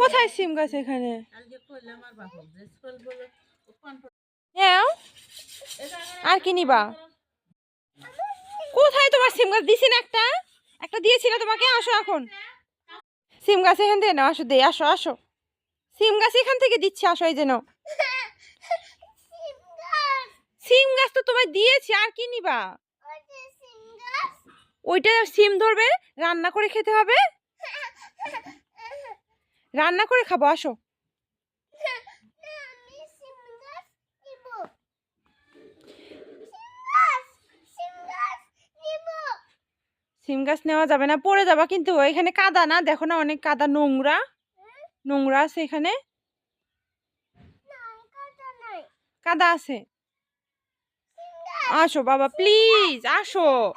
কোথায় সিম গাছ এখানে? হ্যাঁ আর কি নিবা? কোথায় তোমার সিম গাছ? দিছি না একটা। একটা দিয়েছি না তোমাকে আসো এখন। সিম গাছ এখান থেকে নাও আসো দে আসো আসো। সিম গাছ এখান থেকে দিচ্ছি আসো এই যেন সিম গাছ তো তোমায় দিয়েছি আর কি নিবা? ওইটা সিম ধরবে রান্না করে খেতে হবে। রান্না করে খাব, আসো। সিম গাছ নেওয়া যাবে না, পড়ে যাবা, কিন্তু এখানে কাদা না, দেখো না অনেক কাদা নোংরা। নোংরা আছে এখানে। কাদা আছে। আসো বাবা প্লিজ আসো।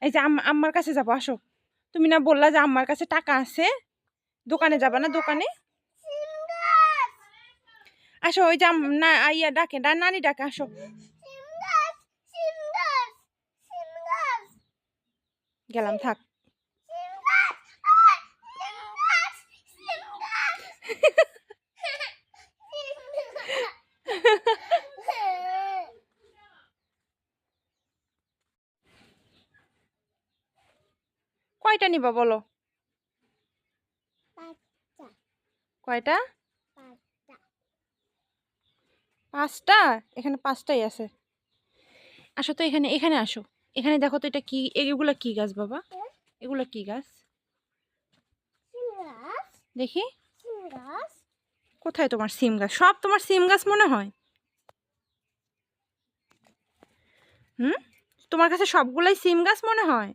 এই যে আম- আম্মার কাছে যাব, আসো। তুমি না বললা যে আম্মার কাছে টাকা আছে। দোকানে যাবা না দোকানে? আসো, ওই যে না, ইয়া ডাকে নানি ডাকে, আসো। গেলাম, থাক। কয়টা নিবা, বলো? কয়টা? পাঁচটা। এখানে পাঁচটাই আছে। আসো তো এখানে এখানে আসো। এখানে দেখো তো এটা কি এগুলো কি গাছ বাবা? এগুলো কি গাছ? দেখি। কোথায় তোমার সিম গাছ? সব তোমার সিম গাছ মনে হয়? হুম? তোমার কাছে সবগুলাই সিম গাছ মনে হয়?